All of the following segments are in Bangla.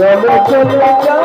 চলো চলো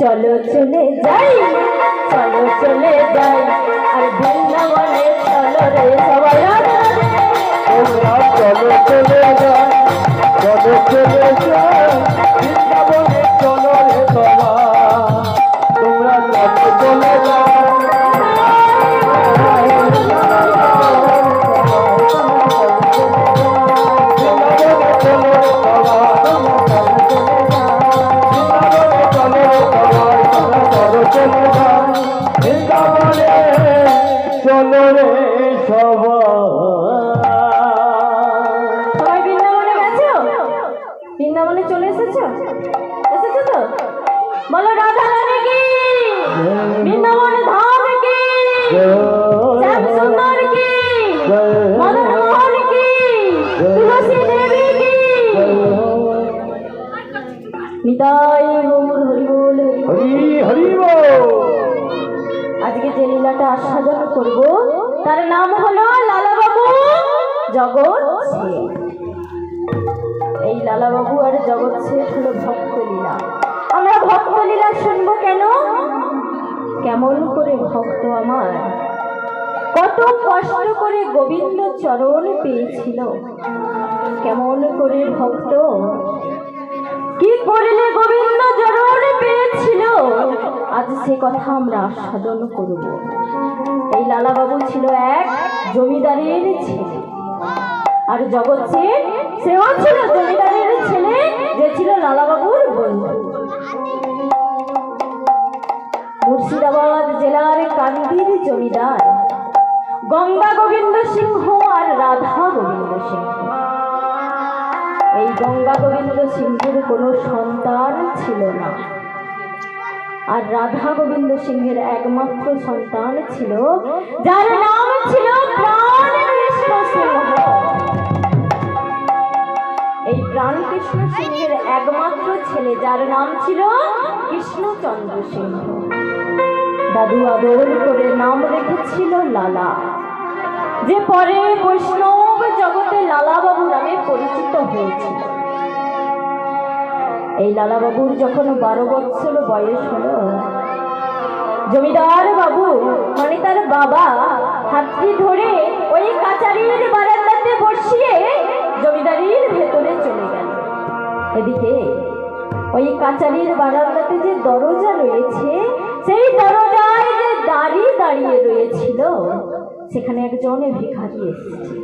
চলো চলে যাই, চলো চলে যাই। আর বৃন্দাবনে চলো রে সবাই চলো চলে যাই চলো চলে যাই করব। তার নাম হলো লালাবাবু জগৎ। এই লালাবাবু আর জগৎ শেঠ হলো ভক্ত লীলা আমরা ভক্ত লীলা শুনব কেন? কেমন করে ভক্ত আমার? কত কষ্ট করে গোবিন্দ চরণ পেয়েছিল। কেমন করে ভক্ত? কি করলে গোবিন্দ চরণ পেয়েছিল? আজ সে কথা আমরা আস্বাদন করব। এই লালাবাবু ছিল এক জমিদারের ছেলে। আর জগৎ সিং সেও ছিল জমিদারের ছেলে, যে ছিল লালাবাবুর বন্ধু। মুর্শিদাবাদ জেলার কান্দির জমিদার। গঙ্গা গোবিন্দ সিংহ আর রাধা গোবিন্দ সিংহ। এই গঙ্গা গোবিন্দ সিংহের কোনো সন্তান ছিল না। আর রাধা গোবিন্দ সিংহের একমাত্র সন্তান ছিল, যার নাম ছিল এই প্রাণকৃষ্ণ সিংহের একমাত্র ছেলে, যার নাম ছিল কৃষ্ণচন্দ্র সিংহ। দাদু আদর করে নাম রেখেছিল লালা, যে পরে বৈষ্ণব জগতে লালাবাবু নামে পরিচিত হয়েছিল। এই লালাবাবুর যখন বারো বছর বয়স হলো, জমিদার বাবু মানে তার বাবা হাতটি ধরে ওই কাচারির বারান্দাতে বসিয়ে জমিদারির ভেতরে চলে গেল। এদিকে ওই কাচারির বারান্দাতে যে দরজা রয়েছে, সেই দরজায় যে দাঁড়িয়ে দাঁড়িয়ে রয়েছিল, সেখানে একজন ভিখারি এসেছে।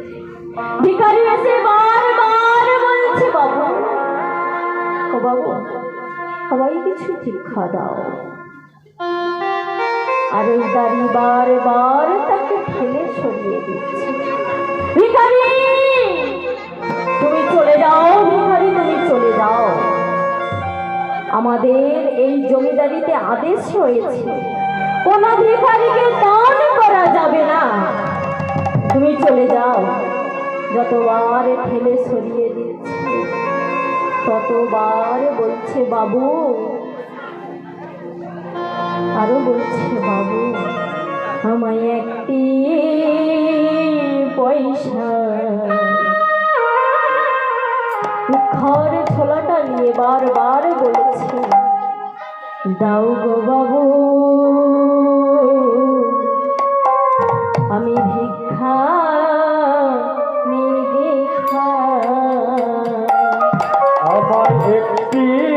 ভিখারি এসে বারবার বলছে, বাবু ও বাবু। সবাই কিছু ভিক্ষা দাও। আর ওই দাড়ি বারবার তাকে ঠেলে সরিয়ে দিচ্ছে। ভিখারি! তুমি চলে যাও, ভিখারি, তুমি চলে যাও। আমাদের এই জমিদারিতে আদেশ রয়েছে। কোন ভিখারিকে দান করা যাবে না। তুমি চলে যাও। যতবার ঠেলে সরিয়ে ততবার বলছে বাবু। আরও বলছে বাবু, আমায় একটি পয়সা ঘর ছোলাটা নিয়ে বারবার বলেছে, দাও গো বাবু, আমি ভিক্ষা একটি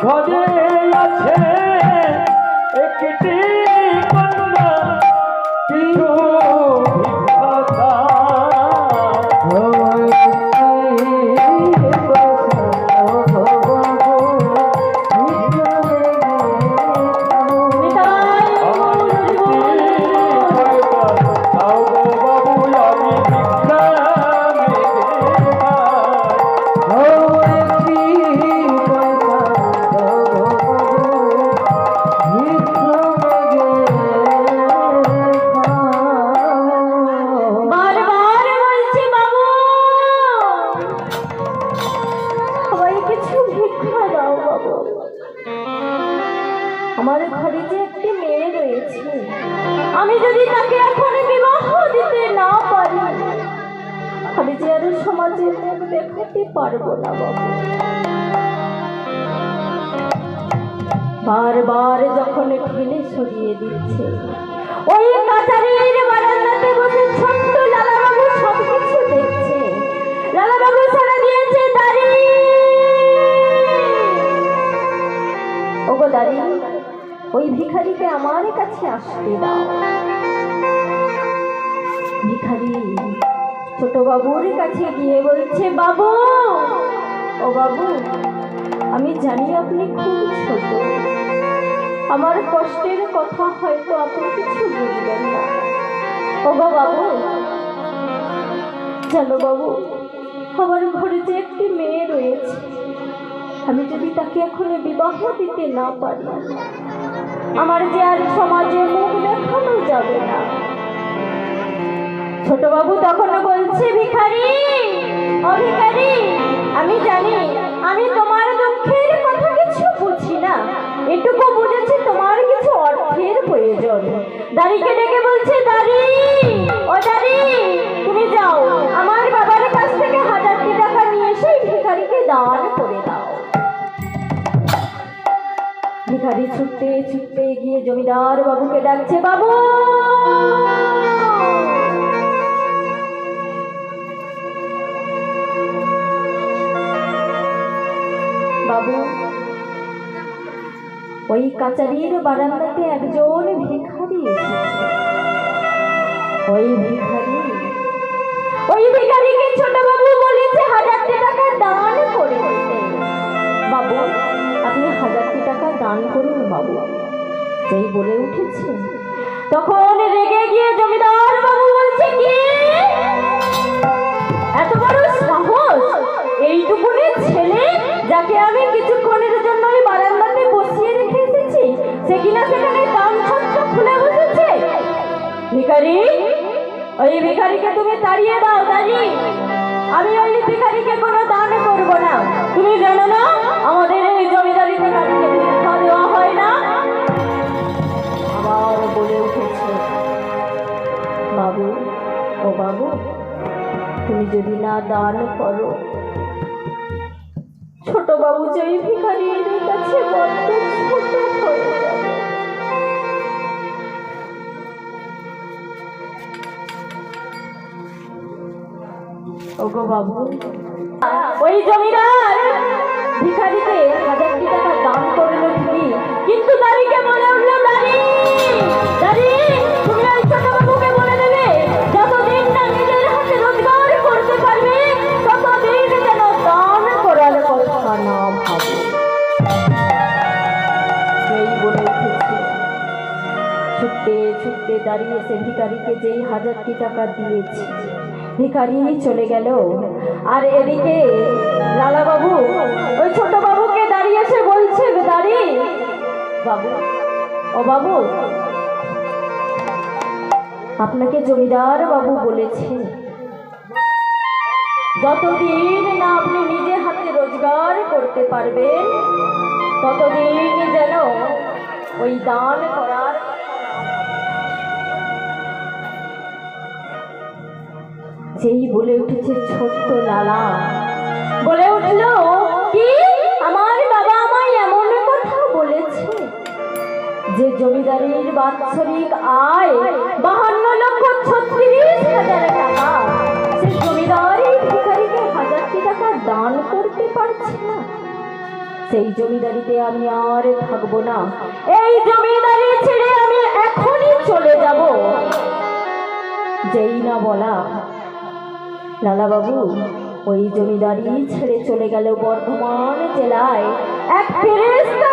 ঘরে বারবার যখন ঠেলে সরিয়ে দিচ্ছে। ওই কাচারির বারান্দাতে বসে ছোট্ট লালাবাবু সব কিছু দেখছে। লালাবাবু সারা দিয়েছে, দাঁড়ি! ওগো দাঁড়ি, ওই ভিখারিকে আমার কাছে আসতে দাও। ভিখারি ছোট বাবুর কাছে গিয়ে বলছে, বাবু, ও বাবু, আমি জানি আপনি খুব ছোট। আমার কষ্টের কথা হয়তো আপনি কিছু বুঝবেন না। ও বাবু, জানো বাবু, আমার ঘরে যে একটি মেয়ে রয়েছে, আমি যদি তাকে এখন বিবাহ দিতে না পারি, আমার যে আর সমাজে মুখ দেখানো যাবে না। ছোট বাবু তখন বলছে, ভিখারি ও আমি জানি, আমি তোমার দুঃখের কথা কিছু বুঝি না। এটুকু দাড়িকে ডেকে বলছে, দাড়ি, ও দাড়ি, তুমি যাও। আমার বাবার কাছ থেকে হাজারটি টাকা নিয়ে এসে ভিখারিকে দান করে দাও। ভিখারি ছুটতে ছুটতে গিয়ে জমিদার বাবুকে ডাকছে, বাবু! বাবু ওই কাচারির বারান্দাতে একজন ভিখারি ওই ভিখারি। ওই ভিখারিকে ছোট বাবু বলেছে হাজারটি টাকা দান করে বাবু, আপনি হাজারটি টাকা দান করুন বাবু। যেই বলে উঠেছে, তখন রেগে গিয়ে জমিদার বাবু বলছে, কি? এত বড় সাহস? এইটুকুনি ছেলে যাকে আমি কিছুক্ষণের জন্য সে কিনা সেখানে? দাম ছত্র খুলে বসেছে। ভিখারি, ওই ভিখারিকে তুমি তাড়িয়ে দাও দাঁড়ি আমি ওই ভিখারিকে কোনো দান করব না। তুমি জানো না, আমাদের এই জমিদারি কাউকে ভিক্ষা দেওয়া হয় না? আবার বলে উঠেছে, বাবু, ও বাবু, তুমি যদি না দান করো, ছোট বাবু যে ভিখারির কাছে বড্ড ছোট হয়ে ওগো বাবু। ওই জমিদার, ভিখারিকে হাজারটি টাকা দান করল ঠিকই, কিন্তু দাঁড়িকে বলে উঠল ছুটতে ছুটতে দাঁড়িয়ে সে ভিখারিকে যেই হাজারটি টাকা দিয়েছে ভিখারি চলে গেল। আর এদিকে লালা বাবু ওই ছোট বাবুকে দাঁড়িয়ে এসে বলছে দাঁড়ি বাবু, ও বাবু, আপনাকে জমিদার বাবু বলেছে। যতদিন না আপনি নিজে হাতে রোজগার করতে পারবেন, ততদিন যেন ওই দান করার যেই বলে উঠেছে ছোট্ট লালা। বলে উঠল, কি? আমার বাবা আমায় এমন কথা বলেছে? যে জমিদারির বাৎসরিক আয় বাহান্ন লক্ষ ছত্রিশ হাজার টাকা। সে জমিদারি ভিখারিকে হাজারটি টাকা দান করতে পারছে না। সেই জমিদারিতে আমি আর থাকব না। এই জমিদারি ছেড়ে আমি এখনই চলে যাব। যেই না বলা লালাবাবু, ওই জমিদারি ছেড়ে চলে গেল বর্ধমান জেলায়। এক ফেরেস্তা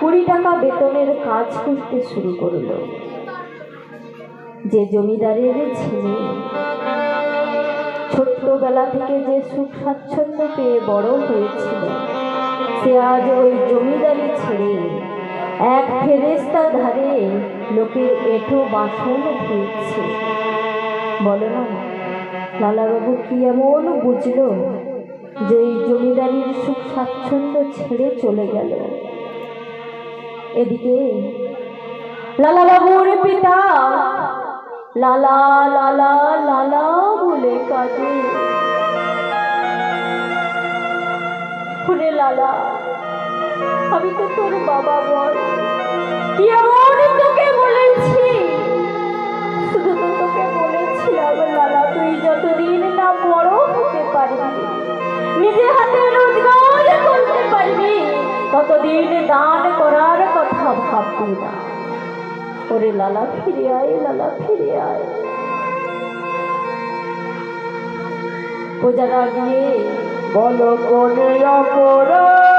কুড়ি টাকা বেতনের কাজ করতে শুরু করল। যে জমিদারের ছেলে ছোট্টবেলা থেকে যে সুখ স্বাচ্ছন্দ্য পেয়ে বড় হয়েছিল, সে আজ ওই জমিদারি ছেড়ে এক ফেরেস্তা ধারে লোকের এঠো বাসন ধুয়েছে। বলো না লালাবাবু কি এমন বুঝলো যে এই জমিদারির সুখ স্বাচ্ছন্দ্য ছেড়ে চলে গেল? এদিকে লালা বাবুর পিতা লালা লালা লালা বলে কাঁদে। ওরে লালা, আমি তো তোর বাবা বল কি এমন তোকে বলেছি? শুধু তো তোকে ততদিন দান করার কথা ভাববি না। ওরে লালা ফিরে আয়, লালা ফিরে আয়। পূজারা গিয়ে বলো, কোনে অপরাধ?